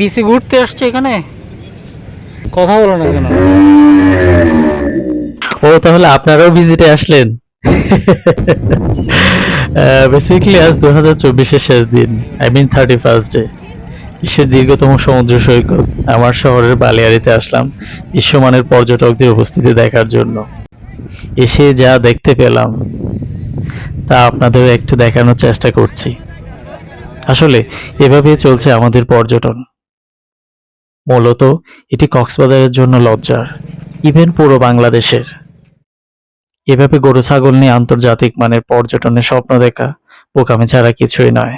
BC ঘুরতে আসছে এখানে? কথা বলো না কেন? ও, তাহলে আপনারাও ভিজিটে আসলেন? বেসিক্যালি আজ দু হাজার চব্বিশের শেষ দিন। I mean thirty first day বিশ্বের দীর্ঘতম সমুদ্র সৈকত। আমার শহরের বালিয়াড়িতে আসলাম বিশ্বমানের পর্যটকদের উপস্থিতি দেখার জন্য। এসে যা দেখতে পেলাম, তা আপনাদের একটু দেখানোর চেষ্টা করছি। আসলে এভাবেই চলছে আমাদের পর্যটন। মূলত এটি কক্সবাজারের জন্য লজ্জার ইভেন পুরো বাংলাদেশের। এভাবে গরু ছাগল নিয়ে আন্তর্জাতিক মানের পর্যটনের স্বপ্ন দেখা বোকামি ছাড়া কিছুই নয়।